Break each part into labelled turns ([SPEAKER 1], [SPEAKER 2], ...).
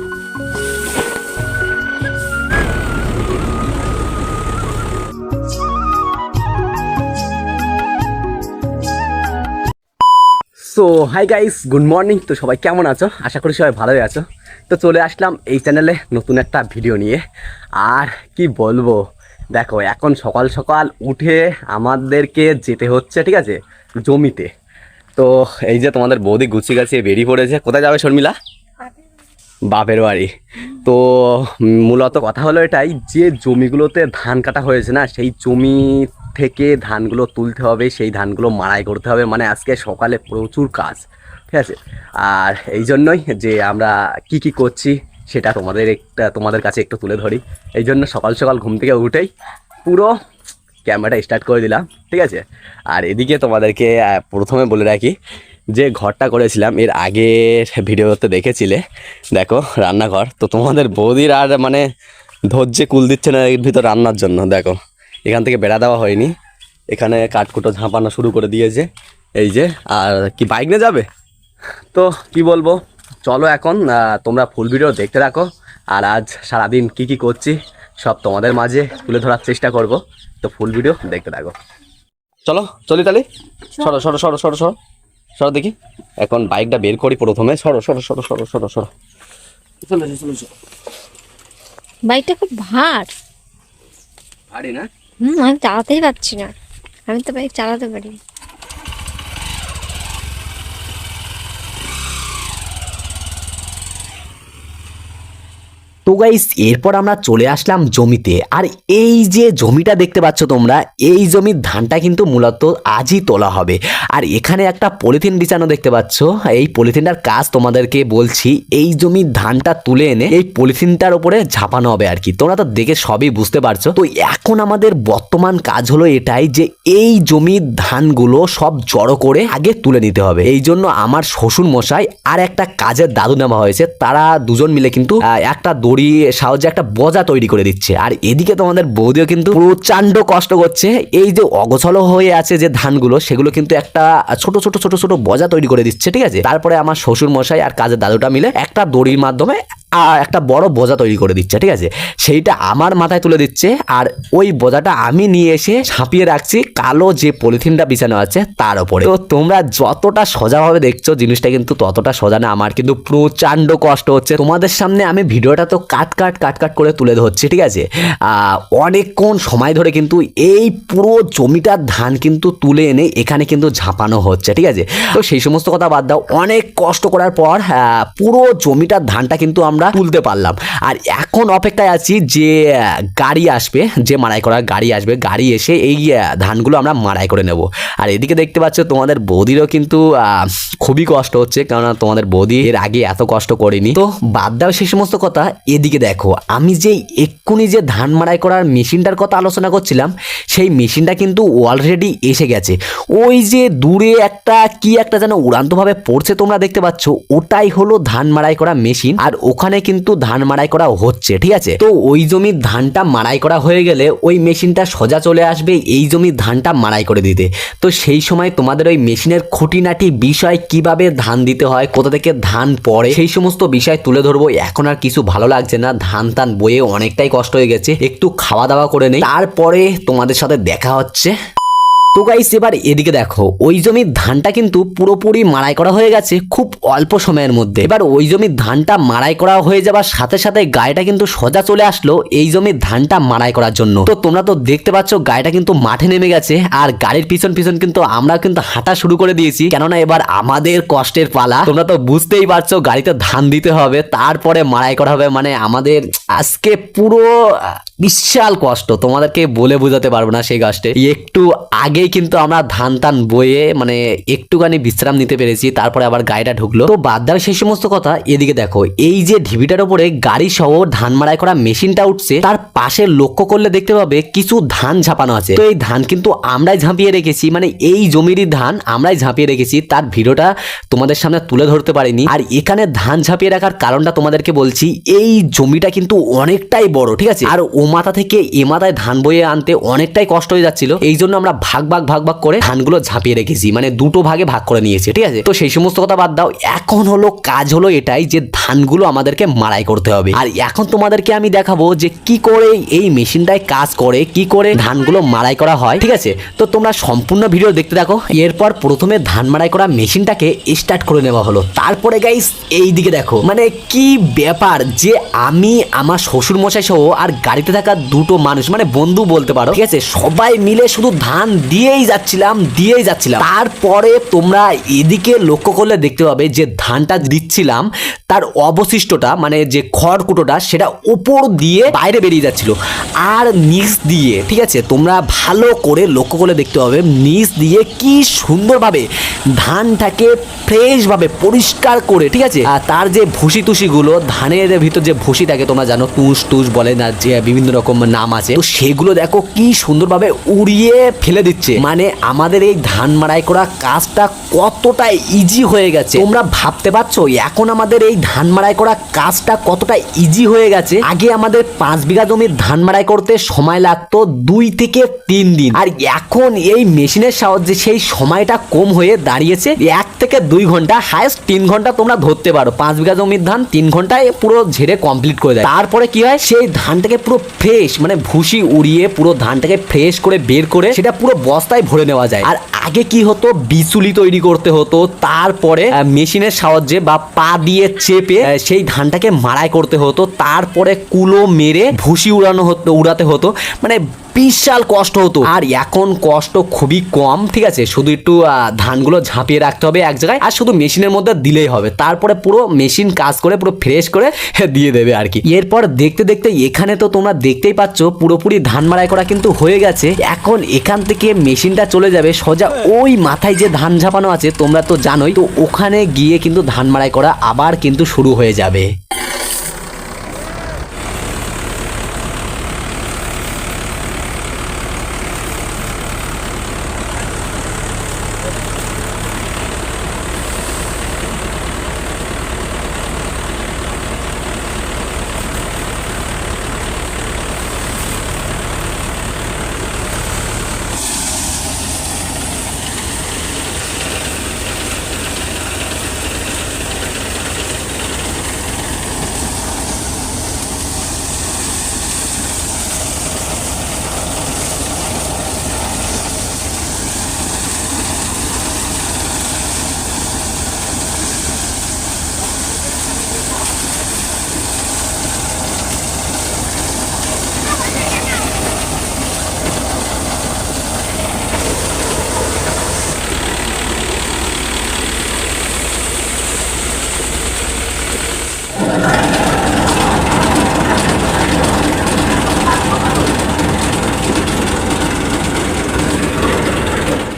[SPEAKER 1] So hi guys good morning তো সবাই কেমন আছো? আশা করি সবাই ভালোই আছো। তো চলে আসলাম এই চ্যানেলে নতুন একটা ভিডিও নিয়ে। আর কি বলব? দেখো, এখন সকাল সকাল উঠে আমাদেরকে যেতে হচ্ছে, ঠিক আছে? জমিতে। তো এই যে তোমাদের বৌদি গুছিয়ে গাছিয়ে বেরিয়ে পড়েছে। কোথায় যাবে শর্মিলা? বাপের বাড়ি। তো মূলত কথা হলো এটাই যে জমিগুলোতে ধান কাটা হয়েছে না, সেই জমি থেকে ধানগুলো তুলতে হবে, সেই ধানগুলো মাড়াই করতে হবে মানে আজকে সকালে প্রচুর কাজ, ঠিক আছে? আর এই জন্যই যে আমরা কি কি করছি সেটা তোমাদের একটা, তোমাদের কাছে একটু তুলে ধরি। এই জন্য সকাল সকাল ঘুম থেকে উঠেই পুরো ক্যামেরাটা স্টার্ট করে দিলাম, ঠিক আছে? আর এদিকে তোমাদেরকে প্রথমে বলে রাখি যে ঘরটা করেছিলাম এর আগের ভিডিওতে দেখেছিলে। দেখো রান্নাঘর। তো তোমাদের বৌদির আর মানে ধৈর্যে কুল দিচ্ছে না এর ভিতর রান্নার জন্য দেখো। এখান থেকে বেড়া দেওয়া হয়নি। এখানে কাঠকুটো ঝাঁপানো শুরু করে দিয়েছে। এই যে আর কি বাইক নিয়ে যাবে? তো কি বলব? চলো এখন তোমরা ফুল ভিডিও দেখতে রাখো আর আজ সারাদিন কি কি করছি সব তোমাদের মাঝে তুলে ধরার চেষ্টা করব। তো ফুল ভিডিও দেখতে থাকো। চলো চলি তাহলে সরো সরো সরো সরো সরো। সরো দেখি। এখন বাইকটা বের করি প্রথমে। সরো সরো সরো সরো সরো সরো। চলো চলো চলো
[SPEAKER 2] বাইকটা খুব ভার।
[SPEAKER 1] ভারী না?
[SPEAKER 2] হুম আমি চালাতেই পারছি না। আমি তো বাইক চালাতে পারি
[SPEAKER 3] তো গাইস এরপর আমরা চলে আসলাম জমিতে। আর এই যে জমিটা দেখতে পাচ্ছ তোমরা, এই জমির ধানটা কিন্তু মূলত আজই তোলা হবে। আর এখানে একটা পলিথিন বিছানো দেখতে পাচ্ছ। এই পলিথিনটার কাজ তোমাদেরকে বলছি, এই জমির ধানটা তুলে এনে এই পলিথিনটার উপরে ঝাপানো হবে আর কি। তোমরা তো দেখে সবই বুঝতে পারছ। তো এখন আমাদের বর্তমান কাজ হলো এটাই যে, এই জমির ধানগুলো সব জড়ো করে আগে তুলে নিতে হবে। এই জন্য আমার শ্বশুর মশাই আর একটা কাজের দাদু নেওয়া হয়েছে। তারা দুজন মিলে কিন্তু একটা দড়ি সাহায্যে একটা বজা তৈরি করে দিচ্ছে। আর এদিকে তোমাদের বৌদিও কিন্তু প্রচণ্ড কষ্ট করছে। এই যে অগছল হয়ে আছে যে ধানগুলো, সেগুলো কিন্তু একটা ছোট ছোট ছোট ছোট বজা তৈরি করে দিচ্ছে, ঠিক আছে? তারপরে আমার শ্বশুর মশাই আর কাজের দাদুটা মিলে একটা দড়ির মাধ্যমে একটা বড় বোঝা তৈরি করে দিচ্ছে, ঠিক আছে? সেইটা আমার মাথায় তুলে দিচ্ছে, আর ওই বোঝাটা আমি নিয়ে এসে ছাপিয়ে রাখছি কালো যে পলিথিনটা বিছানো আছে তার ওপরে। তো তোমরা যতটা সোজাভাবে দেখছ জিনিসটা কিন্তু ততটা সোজা না, আমার কিন্তু প্রচণ্ড কষ্ট হচ্ছে। তোমাদের সামনে আমি ভিডিওটা তো কাট কাট কাট কাট করে তুলে ধরছি, ঠিক আছে? অনেকক্ষণ সময় ধরে কিন্তু এই পুরো জমিটার ধান কিন্তু তুলে এনে এখানে কিন্তু ঝাঁপানো হচ্ছে, ঠিক আছে? তো সেই সমস্ত কথা বাদ দাও। অনেক কষ্ট করার পর পুরো জমিটার ধানটা কিন্তু আমরা তুলতে পারলাম। আর এখন অপেক্ষায় আছি যে গাড়ি আসবে, যে মাড়াই করার গাড়ি আসবে, গাড়ি এসে এই ধানগুলো আমরা মাড়াই করে নেব। আর এদিকে দেখতে পাচ্ছ তোমাদের বৌদিরও কিন্তু খুবই কষ্ট হচ্ছে, কেননা তোমাদের বৌদি এর আগে এত কষ্ট করেনি। তো বাদ দাও সেই সমস্ত কথা, এদিকে দেখো, আমি যে এক্ষুনি যে ধান মাড়াই করার মেশিনটার কথা আলোচনা করছিলাম, সেই মেশিনটা কিন্তু অলরেডি এসে গেছে। ওই যে দূরে একটা কি একটা যেন উড়ান্তভাবে পড়ছে তোমরা দেখতে পাচ্ছ, ওটাই হলো ধান মাড়াই করা মেশিন। আর ওখানে কিন্তু ধান মাড়াই করা হচ্ছে, ঠিক আছে? তো ওই জমির ধানটা মাড়াই করা হয়ে গেলে ওই মেশিনটা সোজা চলে আসবে এই জমির ধানটা মাড়াই করে দিতে। তো সেই সময় তোমাদের ওই মেশিনের খুঁটিনাটি বিষয় কীভাবে ধান দিতে হয়, কোথা থেকে ধান পড়ে, সেই সমস্ত বিষয় তুলে ধরবো। এখন আর কিছু ভালো লাগছে না, ধান টান বয়ে অনেকটাই কষ্ট হয়ে গেছে, একটু খাওয়া দাওয়া করে নেই। তারপরে তোমাদের সাথে দেখা হচ্ছে। তো গাইস এবার এদিকে দেখো, ওই জমির ধানটা কিন্তু পুরোপুরি মাড়াই করা হয়ে গেছে খুব অল্প সময়ের মধ্যে। এবার ওই জমির ধানটা মাড়াই করা হয়ে যাবার সাথে সাথে গাড়িটা কিন্তু সোজা চলে আসলো এই জমির ধানটা মাড়াই করার জন্য। তো তোমরা তো দেখতে পাচ্ছ গাড়িটা কিন্তু মাঠে নেমে গেছে, আর গাড়ির পিছন পিছন কিন্তু আমরা কিন্তু হাঁটা শুরু করে দিয়েছি। কেননা এবার আমাদের কষ্টের পালা। তোমরা তো বুঝতেই পারছ, গাড়িতে ধান দিতে হবে, তারপরে মাড়াই করা হবে মানে আমাদের আজকে পুরো বিশাল কষ্ট। তোমাদেরকে বলে বোঝাতে পারব না সেই গাছটা। একটু আগেই কিন্তু আমরা ধান টান বয়ে মানে একটুখানি বিশ্রাম নিতে পেরেছি, তারপরে আবার গাড়িটা ঢুকলো। তো বাদ দাও সেই সমস্ত কথা, এদিকে দেখো, এই যে ঢিবিটার উপরে গাড়ি সহ ধান মাড়াই করা মেশিনটা উঠছে, তার পাশে লক্ষ্য করলে দেখতে পাবে কিছু ধান ঝাপানো আছে। তো এই ধান কিন্তু আমরাই ঝাঁপিয়ে রেখেছি মানে এই জমিরই ধান আমরাই ঝাঁপিয়ে রেখেছি। তার ভিডিওটা তোমাদের সামনে তুলে ধরতে পারিনি। আর এখানে ধান ঝাঁপিয়ে রাখার কারণটা তোমাদেরকে বলছি, এই জমিটা কিন্তু অনেকটাই বড়, ঠিক আছে? আর মাথা থেকে এ মাথায় ধান বয়ে আনতে অনেকটাই কষ্ট হয়ে যাচ্ছিল। এই জন্য আমরা ভাগ ভাগ ভাগ ভাগ করে ধানগুলো ঝাঁপিয়ে রেখেছি। মানে দুটো ভাগে ভাগ করে নিয়েছি, ঠিক আছে? তো সেই সমস্ত কথা বাদ দাও। এখন হলো, কাজ হলো এটাই যে ধানগুলো আমাদেরকে মাড়াই করতে হবে। আর এখন তোমাদেরকে আমি দেখাবো যে কি করে এই মেশিনটায় কাজ করে, কি করে ধানগুলো মাড়াই করা হয়, ঠিক আছে? তো তোমরা সম্পূর্ণ ভিডিও দেখতে থাকো। এরপর প্রথমে ধান মাড়াই করা মেশিনটাকে স্টার্ট করে নেওয়া হলো। তারপরে গাইস এই দিকে দেখো। মানে কি ব্যাপার যে আমি, আমার শ্বশুর মশাই সহ আর গাড়িতে থাকা দুটো মানুষ মানে বন্ধু বলতে পারো। ঠিক আছে? সবাই মিলে শুধু ধান দিয়েই যাচ্ছিলাম দিয়েই যাচ্ছিলাম। তারপরে তোমরা এদিকে লক্ষ্য করলে দেখতে পাবে যে ধানটা দিচ্ছিলাম, তার অবশিষ্টটা মানে যে খড়কুটোটা, সেটা উপর দিয়ে বাইরে বেরিয়ে যাচ্ছিল। আর নিচ দিয়ে, ঠিক আছে? তোমরা ভালো করে লক্ষ্য করলে দেখতে পাবে, নিচ দিয়ে কি সুন্দরভাবে ধানটাকে ফ্রেশভাবে পরিষ্কার করে, ঠিক আছে? আর তার যে ভুসি টুসিগুলো ধানের ভিতর যে ভুসি থাকে, তোমরা জানো তুষ তুষ বলে না, যে বিভিন্ন রকম নাম আছে। তো সেগুলো দেখো কি সুন্দরভাবে উড়িয়ে ফেলে দিচ্ছে। মানে আমাদের এই ধান মাড়াই করা কাজটা কতটা ইজি হয়ে গেছে। তোমরা ভাবতে পারছ, এখন আমাদের এই ধান মাড়াই করা কাজটা কতটা ইজি হয়ে গেছে? আগে আমাদের পাঁচ বিঘা জমির ধান মাড়াই করতে সময় লাগতো দুই থেকে তিন দিন। আর এখন এই মেশিনের সাহায্যে সেই সময়টা কম হয়ে দাঁড়িয়েছে। এক থেকে দুই ঘণ্টা হায়েস্ট তিন ঘণ্টা তোমরা ধরতে পারো। পাঁচ বিঘা জমির ধান তিন ঘন্টায় পুরো ঝেড়ে কমপ্লিট করে দেয়। তারপরে কি হয়? সেই ধানটাকে পুরো ফ্রেশ মানে ভুসি উড়িয়ে পুরো ধানটাকে ফ্রেশ করে বের করে সেটা পুরো বস্তায় ভরে নেওয়া যায়। আর আগে কি হতো? বিচুলি তৈরি করতে হতো। তারপরে মেশিনের সাহায্যে বা পা দিয়ে চেপে সেই ধানটাকে মাড়াই করতে হতো। তারপরে কুলো মেরে ভুসি উড়ানো হতো, উড়াতে হতো। মানে বিশাল কষ্ট হতো। আর এখন কষ্ট খুবই কম, ঠিক আছে? শুধু একটু ধানগুলো ঝাঁপিয়ে রাখতে হবে এক জায়গায়। আর শুধু মেশিনের মধ্যে দিলেই হবে। তারপরে পুরো মেশিন কাজ করে, পুরো ফ্রেশ করে দিয়ে দেবে আর কি। এরপর দেখতে দেখতে এখানে তো তোমরা দেখতেই পাচ্ছ পুরোপুরি ধান মাড়াই করা কিন্তু হয়ে গেছে। এখন এখান থেকে মেশিনটা চলে যাবে সোজা ওই মাথায় যে ধান ঝাপানো আছে তোমরা তো জানোই তো ওখানে গিয়ে কিন্তু ধান মাড়াই করা আবার কিন্তু শুরু হয়ে যাবে।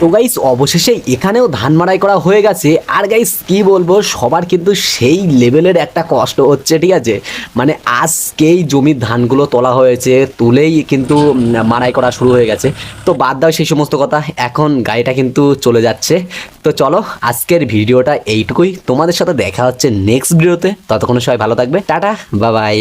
[SPEAKER 3] তো গাইস অবশেষে এখানেও ধান মাড়াই করা হয়ে গেছে। আর গাইস কি বলব, সবার কিন্তু সেই লেভেলের একটা কষ্ট হচ্ছে, ঠিক আছে? মানে আজকেই জমির ধানগুলো তোলা হয়েছে, তুলেই কিন্তু মাড়াই করা শুরু হয়ে গেছে। তো বাদ দাও সেই সমস্ত কথা, এখন গাড়িটা কিন্তু চলে যাচ্ছে। তো চলো, আজকের ভিডিওটা এইটুকুই। তোমাদের সাথে দেখা হচ্ছে নেক্সট ভিডিওতে ততক্ষণ সবাই ভালো থাকবে। টাটা বাবাই